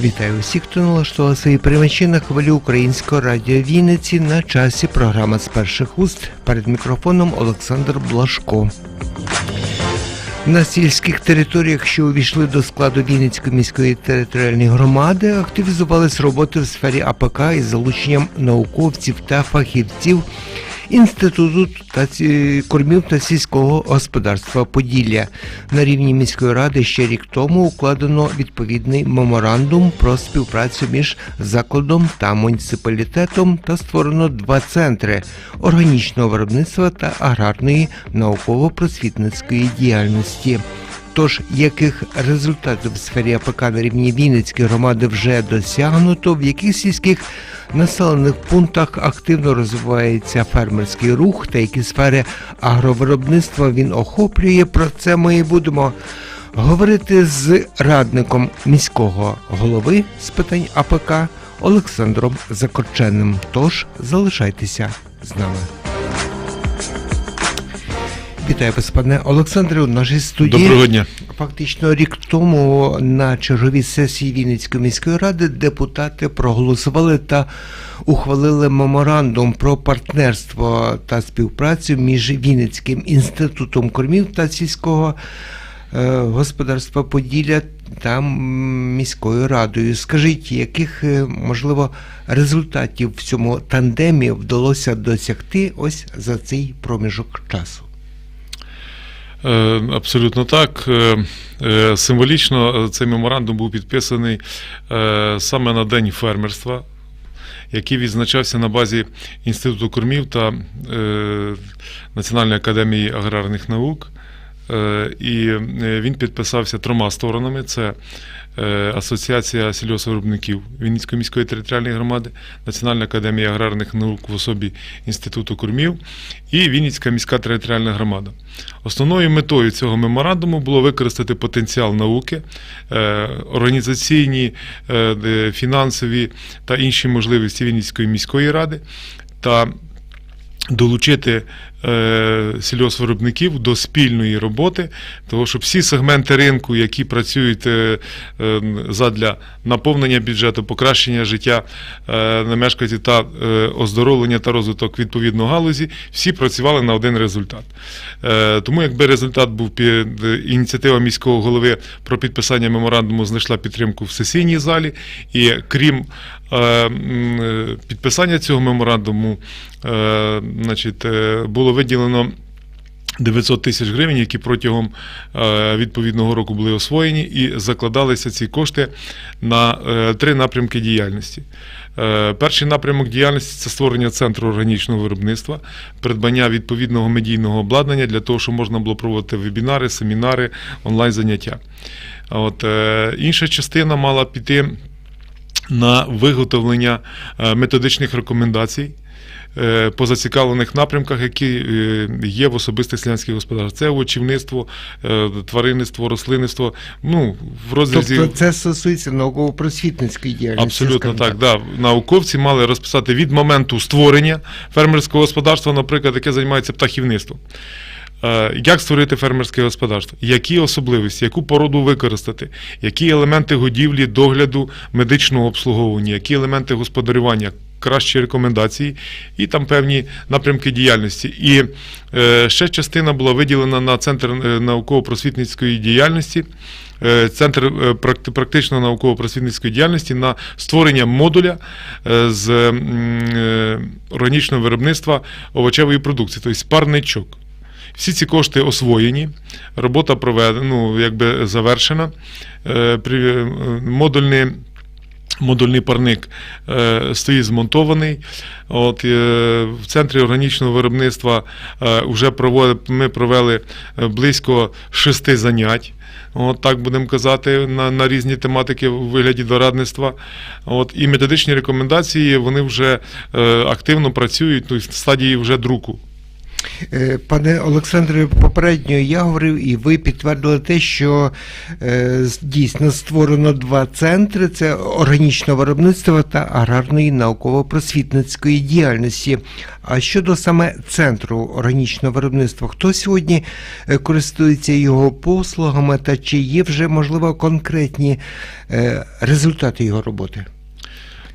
Вітаю усіх, хто налаштував свої приймачі на хвилі українського радіо Вінниці на часі програма з перших уст. Перед мікрофоном Олександр Блашко. На сільських територіях, що увійшли до складу Вінницької міської територіальної громади, активізувались роботи в сфері АПК із залученням науковців та фахівців Інституту та кормів та сільського господарства Поділля. На рівні міської ради ще рік тому укладено відповідний меморандум про співпрацю між закладом та муніципалітетом та створено два центри органічного виробництва та аграрної науково-просвітницької діяльності. Тож, яких результатів в сфері АПК на рівні Вінницької громади вже досягнуто, в яких сільських населених пунктах активно розвивається фермерський рух та які сфери агровиробництва він охоплює, про це ми будемо говорити з радником міського голови з питань АПК Олександром Закорченним. Тож залишайтеся з нами. Вітаю вас, пане Олександре, у нашій студії. Доброго дня. Фактично рік тому на черговій сесії Вінницької міської ради депутати проголосували та ухвалили меморандум про партнерство та співпрацю між Вінницьким інститутом кормів та сільського е, господарства Поділля та міською радою. Скажіть, яких е, можливо результатів в цьому тандемі вдалося досягти ось за цей проміжок часу? Е, Абсолютно так. Е, е, Символічно цей меморандум був підписаний саме на День фермерства, який відзначався на базі Інституту кормів та Національної академії аграрних наук. Е, І е, він підписався трьома сторонами: це е, Асоціація сільгоспвиробників Вінницької міської територіальної громади, Національна академія аграрних наук в особі Інституту кормів і Вінницька міська територіальна громада. Основною метою цього меморандуму було використати потенціал науки, організаційні, фінансові та інші можливості Вінницької міської ради та долучити сільгоспвиробників до спільної роботи, того, щоб всі сегменти ринку, які працюють е, е, задля наповнення бюджету, покращення життя е, на мешканців та е, оздоровлення та розвиток відповідно галузі, всі працювали на один результат. Е, тому, якби результат був е, ініціатива міського голови про підписання меморандуму знайшла підтримку в сесійній залі, і крім е, е, підписання цього меморандуму, е, значить, е, було виділено 900 тисяч гривень, які протягом е, відповідного року були освоєні, і закладалися ці кошти на е, три напрямки діяльності. Е, Перший напрямок діяльності це створення центру органічного виробництва, придбання відповідного медійного обладнання для того, щоб можна було проводити вебінари, семінари, онлайн-заняття. От, інша частина мала піти на виготовлення методичних рекомендацій по зацікавлених напрямках, які е, є в особистих селянських господарствах. Це овочівництво, е, тваринництво, рослинництво. Ну, в розрізі Тобто це стосується науково-просвітницької діяльності. Абсолютно так. Да. Науковці мали розписати від моменту створення фермерського господарства, наприклад, яке займається птахівництвом. Е, Як створити фермерське господарство? Які особливості, яку породу використати, які елементи годівлі, догляду, медичного обслуговування, які елементи господарювання, кращі рекомендації і там певні напрямки діяльності. І е, ще частина була виділена на центр е, науково-просвітницької діяльності. е, Центр практично науково-просвітницької діяльності на створення модуля з органічного виробництва овочевої продукції, тобто парничок. Всі ці кошти освоєні, робота проведена, ну, якби завершена. Модульний, модульний парник е, стоїть змонтований. От, е, в центрі органічного виробництва е, вже провели, ми провели близько шести занять. От так будемо казати, на, на різні тематики у вигляді дорадництва. От, і методичні рекомендації вони вже е, активно працюють ну, в стадії вже друку. Е, Пане Олександре, попередньо я говорив, і ви підтвердили те, що е, дійсно створено два центри: це органічного виробництва та аграрної науково-просвітницької діяльності. А щодо саме центру органічного виробництва, хто сьогодні е, користується його послугами, та чи є вже можливо конкретні результати його роботи?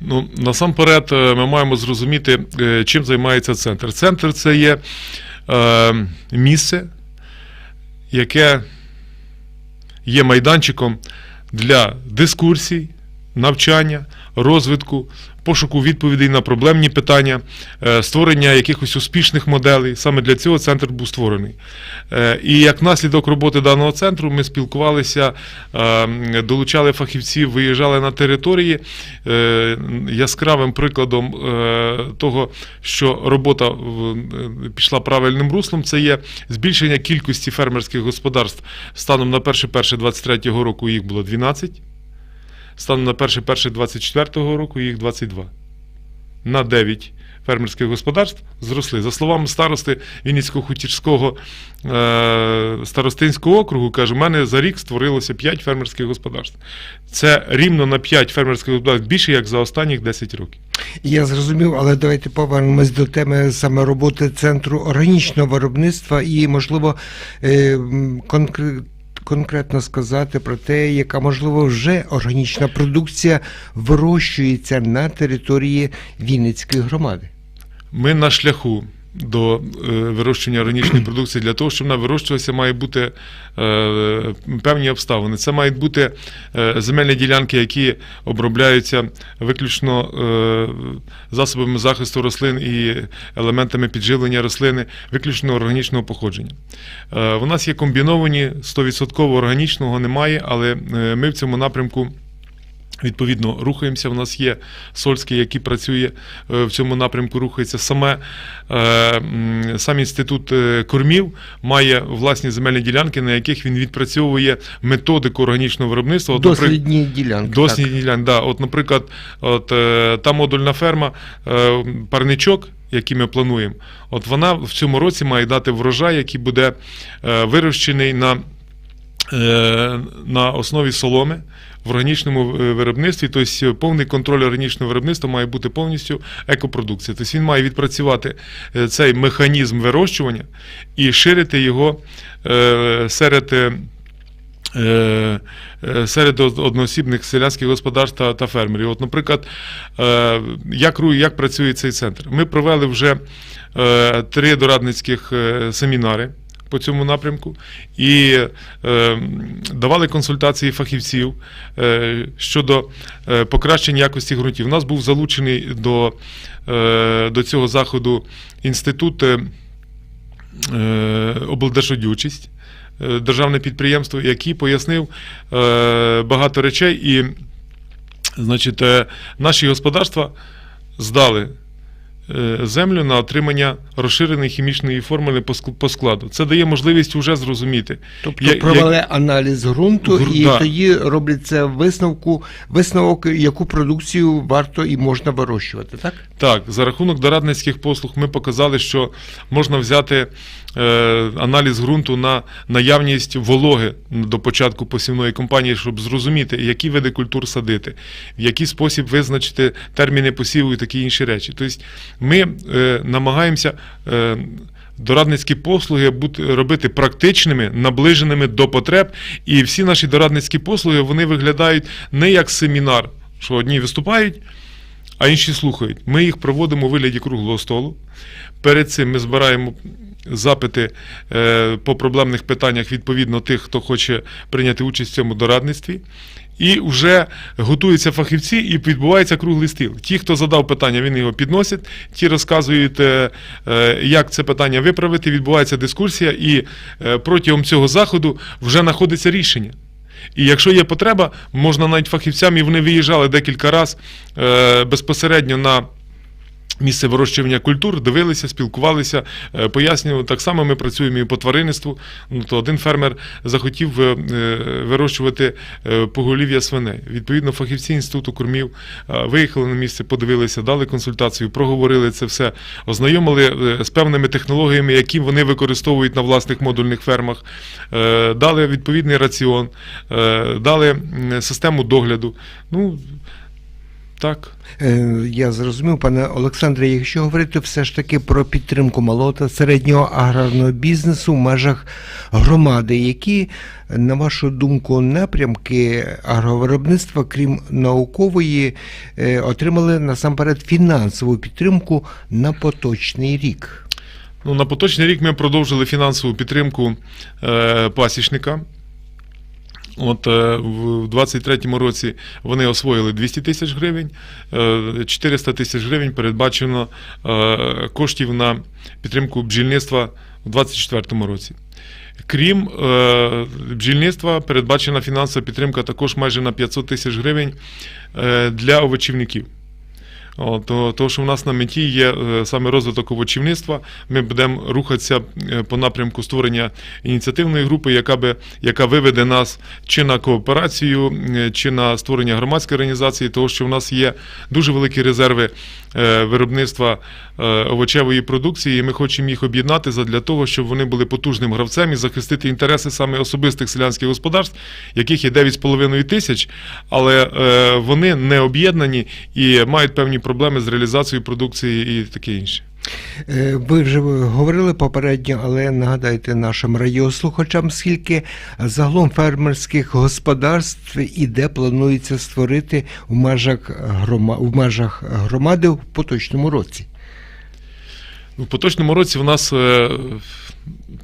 Ну, насамперед, е, ми маємо зрозуміти, е, чим займається центр. Центр це є е, місце, яке є майданчиком для дискурсій, навчання, розвитку, пошуку відповідей на проблемні питання, е, створення якихось успішних моделей. Саме для цього центр був створений. Е, І як наслідок роботи даного центру ми спілкувалися, е, долучали фахівців, виїжджали на території. Яскравим прикладом того, що робота пішла правильним руслом, це є збільшення кількості фермерських господарств. Станом на 1.1.23 року їх було 12. Станом на 1.1.24 року їх 22. На 9 фермерських господарств зросли. За словами старости Вінницького хутірського е, старостинського округу, каже, у мене за рік створилося 5 фермерських господарств. Це рівно на 5 фермерських господарств більше, як за останніх 10 років. Я зрозумів, але давайте повернемось до теми саме роботи центру органічного виробництва і, можливо, е, м, конкре- конкретно сказати про те, яка можливо вже органічна продукція вирощується на території Вінницької громади. Ми на шляху до е, вирощування органічної продукції. Для того, щоб вона вирощувалася, має бути е, певні обставини. Це мають бути е, земельні ділянки, які обробляються виключно засобами захисту рослин і елементами підживлення рослини, виключно органічного походження. У нас є комбіновані 100% органічного немає, але ми в цьому напрямку. Відповідно, рухаємося. У нас є Сольський, який працює е, в цьому напрямку, рухається. Саме е, сам інститут е, кормів має власні земельні ділянки, на яких він відпрацьовує методику органічного виробництва. От, Дослідні ділянки. Досні так. ділянки, да. От, наприклад, от, та модульна ферма, парничок, який ми плануємо, от вона в цьому році має дати врожай, який буде вирощений на, на основі соломи. В органічному е, виробництві, тобто повний контроль органічного виробництва має бути повністю екопродукція. Тобто він має відпрацювати е, цей механізм вирощування і ширити його е, серед е, е, е, серед одноосібних селянських господарств та, та фермерів. От, наприклад, е, як, як працює цей центр? Ми провели вже е, три дорадницьких е, семінари. По цьому напрямку і е, давали консультації фахівців е, щодо е, покращення якості ґрунтів. У нас був залучений до, е, до цього заходу інститут е, е, облдержодючість, е, державне підприємство, який пояснив е, багато речей, і значить, е, наші господарства здали землю на отримання розширеної хімічної формули по складу. Це дає можливість вже зрозуміти. Тобто Я- провели аналіз ґрунту Гру- і да. тоді робляться висновку, висновок, яку продукцію варто і можна вирощувати, так? Так, за рахунок дорадницьких послуг ми показали, що можна взяти е, аналіз ґрунту на наявність вологи до початку посівної кампанії, щоб зрозуміти, які види культур садити, в який спосіб визначити терміни посіву і такі інші речі. Тобто ми е, намагаємося. Е, Дорадницькі послуги бути робити практичними, наближеними до потреб, і всі наші дорадницькі послуги вони виглядають не як семінар, що одні виступають, а інші слухають. Ми їх проводимо у вигляді круглого столу. Перед цим ми збираємо запити е, по проблемних питаннях відповідно тих, хто хоче прийняти участь в цьому дорадництві. І вже готуються фахівці, і відбувається круглий стіл. Ті, хто задав питання, він його підносять, ті розказують, е, е, як це питання виправити. Відбувається дискусія, і протягом цього заходу вже знаходиться рішення. І якщо є потреба, можна навіть фахівцям, і вони виїжджали декілька разів безпосередньо на Місце вирощування культур, дивилися, спілкувалися, е, пояснювали. Так само ми працюємо і по тваринництву. Ну, то один фермер захотів е, е, вирощувати поголів'я свиней. Відповідно, фахівці інституту кормів виїхали на місце, подивилися, дали консультацію, проговорили це все, ознайомили з певними технологіями, які вони використовують на власних модульних фермах, дали відповідний раціон, дали систему догляду. Ну, так. Е, Я зрозумів, пане Олександре, якщо говорити все ж таки про підтримку малого та середнього аграрного бізнесу в межах громади, які, на вашу думку, напрямки агровиробництва, крім наукової, е, отримали насамперед фінансову підтримку на поточний рік? Ну, на поточний рік ми продовжили фінансову підтримку е, пасічника. От е, в 23-му році вони освоїли 200 тисяч гривень, е, 400 тисяч гривень передбачено е, коштів на підтримку бджільництва у 24-му році. Крім е, бджільництва, передбачена фінансова підтримка також майже на 500 тисяч гривень е, для овочівників. О, то, то, що в нас на меті є е, саме розвиток овочівництва, ми будемо рухатися е, по напрямку створення ініціативної групи, яка би яка виведе нас чи на кооперацію, е, чи на створення громадської організації, тому що в нас є дуже великі резерви виробництва е, овочевої продукції, і ми хочемо їх об'єднати для того, щоб вони були потужним гравцем і захистити інтереси саме особистих селянських господарств, яких є 9,5 тисяч, але е, вони не об'єднані і мають певні проблеми з реалізацією продукції і таке інше. Е, Ви вже говорили попередньо, але нагадайте нашим радіослухачам, скільки загалом фермерських господарств і де планується створити в межах, грома... в межах громади в поточному році. У поточному році в нас е,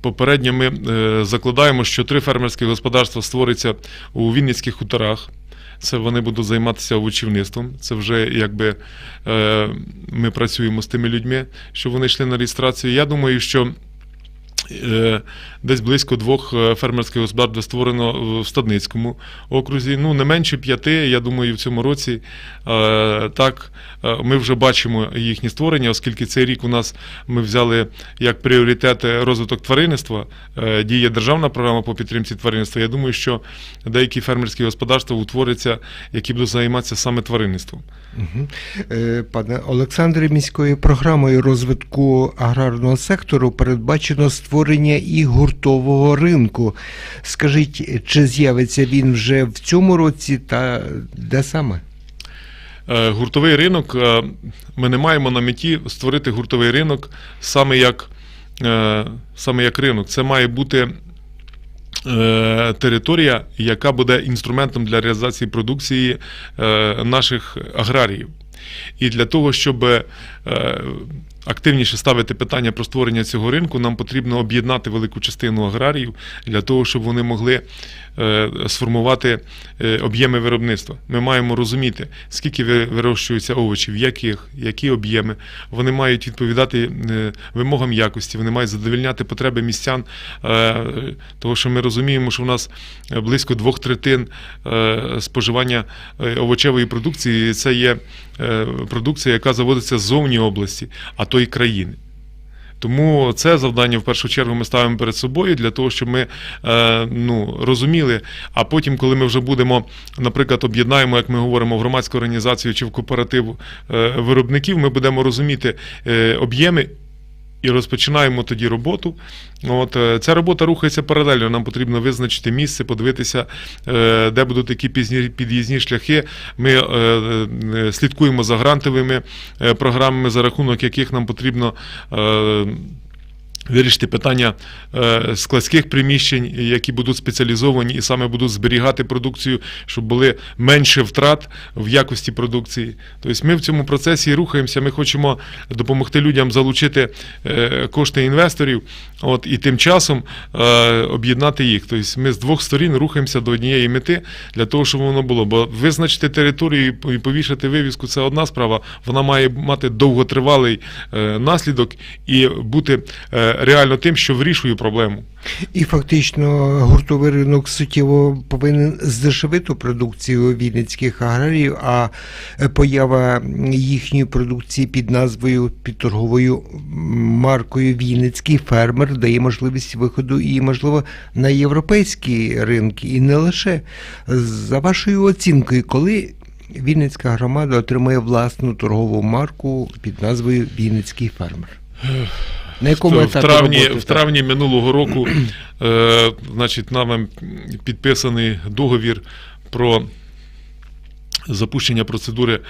попередньо ми е, закладаємо, що три фермерські господарства створиться у Вінницьких хуторах. Це вони будуть займатися овочівництвом. Це вже якби е, ми працюємо з тими людьми, що вони йшли на реєстрацію. Я думаю, що десь близько двох е, фермерських господарств створено в Стадницькому окрузі. Ну, не менше п'яти, я думаю, в цьому році. Е, так, е, ми вже бачимо їхні створення, оскільки цей рік у нас ми взяли як пріоритет розвиток тваринництва, е, діє державна програма по підтримці тваринництва. Я думаю, що деякі фермерські господарства утворяться, які будуть займатися саме тваринництвом. Пане Олександре, міською програмою розвитку аграрного сектору передбачено створення і гуртового ринку. Скажіть, чи з'явиться він вже в цьому році та де саме? Е, Гуртовий ринок. е, Ми не маємо на меті створити гуртовий ринок саме як, е, саме як ринок. Це має бути територія, яка буде інструментом для реалізації продукції наших аграріїв. І для того, щоб активніше ставити питання про створення цього ринку, нам потрібно об'єднати велику частину аграріїв для того, щоб вони могли е, сформувати е, об'єми виробництва. Ми маємо розуміти, скільки ви- вирощується овочів, яких, які об'єми. Вони мають відповідати е, вимогам якості, вони мають задовільняти потреби містян, того, що ми розуміємо, що в нас близько двох третин споживання овочевої продукції це є продукція, яка заводиться ззовні області, а то й країни. Тому це завдання в першу чергу ми ставимо перед собою для того, щоб ми е, ну, розуміли. А потім, коли ми вже будемо, наприклад, об'єднаємо, як ми говоримо, в громадську організацію чи в кооператив е, виробників, ми будемо розуміти е, об'єми. І розпочинаємо тоді роботу. От, е, ця робота рухається паралельно. Нам потрібно визначити місце, подивитися, е, де будуть які пізні під'їзні шляхи. Ми е, слідкуємо за грантовими програмами, за рахунок яких нам потрібно. Вирішити питання е, складських приміщень, які будуть спеціалізовані і саме будуть зберігати продукцію, щоб були менше втрат в якості продукції. Тобто ми в цьому процесі рухаємося. Ми хочемо допомогти людям залучити е, кошти інвесторів, от і тим часом е, об'єднати їх. Тобто ми з двох сторін рухаємося до однієї мети для того, щоб воно було. Бо визначити територію і повішати вивіску це одна справа. Вона має мати довготривалий наслідок і бути. Е, е, реально тим, що вирішує проблему. І фактично гуртовий ринок суттєво повинен здешевити продукцію вінницьких аграріїв, а поява їхньої продукції під назвою під торговою маркою Вінницький фермер дає можливість виходу і, можливо, на європейські ринки, і не лише. За вашою оцінкою, коли Вінницька громада отримає власну торгову марку під назвою Вінницький фермер? На якому в, в травні, роботи, в травні минулого року е, значить, нами підписаний договір про запущення процедури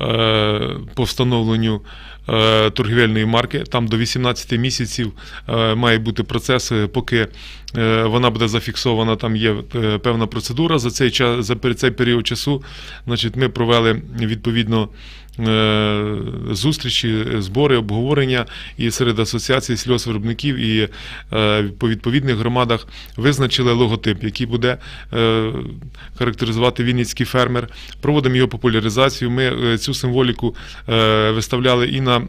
е, по встановленню е, торгівельної марки. Там до 18 місяців е, має бути процес, е, поки е, вона буде зафіксована. Там є е, певна процедура за цей час, за цей період часу. Значить, ми провели відповідно. Е, Зустрічі, збори, обговорення і серед асоціацій сільгоспвиробників і е, по відповідних громадах визначили логотип, який буде е, характеризувати вінницький фермер. Проводимо його популяризацію. Ми цю символіку виставляли і на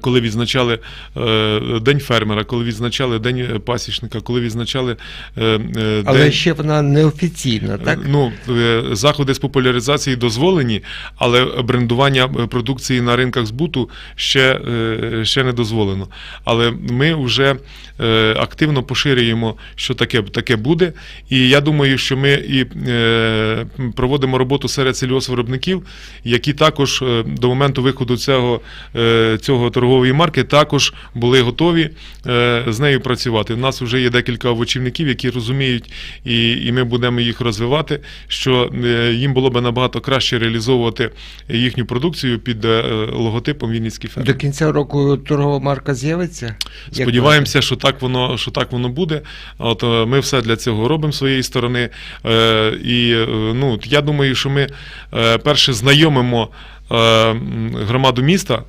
коли відзначали е, День фермера, коли відзначали День е, пасічника, коли відзначали е, е, Але ще вона неофіційна, так? Ну, е, заходи з популяризації дозволені, але брендування е, продукції на ринках збуту ще, е, ще не дозволено. Але ми вже е, активно поширюємо, що таке, таке буде. І я думаю, що ми і е, проводимо роботу серед сільгоспвиробників, які також е, до моменту виходу цього, е, цього торгової марки також були готові е, з нею працювати. У нас вже є декілька овочівників, які розуміють, і, і ми будемо їх розвивати, що е, їм було би набагато краще реалізовувати їхню продукцію під е, логотипом Вінницький фермер. До кінця року торгова марка з'явиться? Сподіваємося, що так воно, що так воно буде. От ми все для цього робимо з своєї сторони. І ну, я думаю, що ми перше знайомимо громаду міста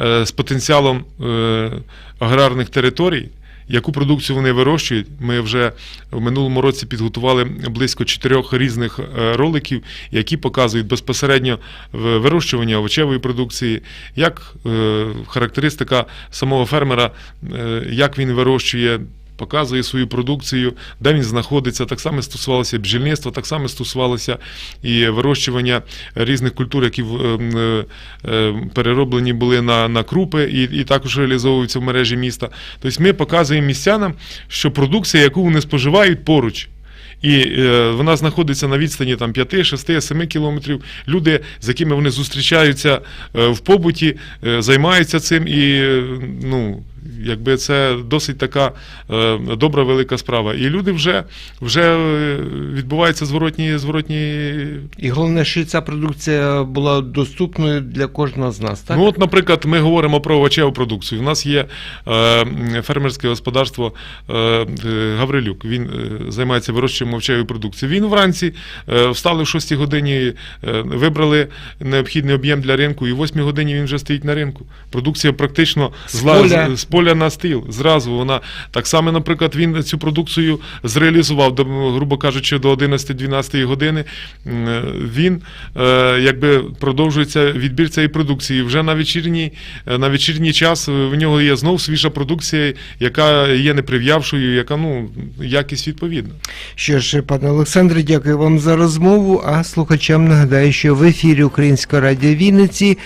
з потенціалом е, аграрних територій. Яку продукцію вони вирощують? Ми вже в минулому році підготували близько чотирьох різних е, роликів, які показують безпосередньо вирощування овочевої продукції, як е, характеристика самого фермера, е, як він вирощує. Показує свою продукцію, де він знаходиться. Так само стосувалося бджільництва, так само стосувалося і вирощування різних культур, які ем, е, е, перероблені були на, на крупи і, і також реалізовуються в мережі міста. Тобто ми показуємо містянам, що продукція, яку вони споживають поруч. І е, вона знаходиться на відстані там 5, 6, 7 кілометрів. Люди, з якими вони зустрічаються е, в побуті, е, займаються цим, і е, ну, якби це досить така е, добра велика справа. І люди вже, вже е, відбуваються зворотні, зворотні І головне, що ця продукція була доступною для кожного з нас, так? Ну, от, наприклад, ми говоримо про овочеву продукцію. У нас є е, фермерське господарство Гаврилюк. Він е, займається вирощуванням овочевої продукції. Він вранці е, встали в 6 годині, е, вибрали необхідний об'єм для ринку, і в 8 годині він вже стоїть на ринку. Продукція практично З зла- поля. Поля на стіл. Зразу вона так само, наприклад, він цю продукцію зреалізував, до, грубо кажучи, до 11-12 години. Е, Він е, якби продовжується відбір цієї продукції. Вже на вечірній, е, на вечірній час в нього є знов свіжа продукція, яка є неприв'явшою, яка ну якість відповідна. Що ж, пане Олександре, дякую вам за розмову. А слухачам нагадаю, що в ефірі Українського радіо Вінниці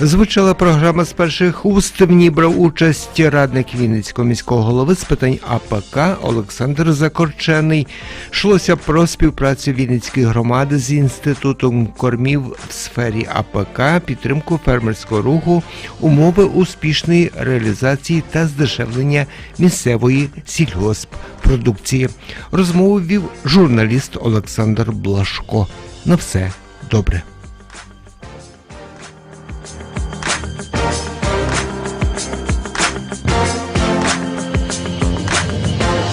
звучала програма з перших уст. В ній брав участь радник Вінницького міського голови з питань АПК Олександр Закорчений. Йшлося про співпрацю Вінницької громади з інститутом кормів в сфері АПК, підтримку фермерського руху, умови успішної реалізації та здешевлення місцевої сільгосппродукції. Розмову вів журналіст Олександр Блашко. На все добре.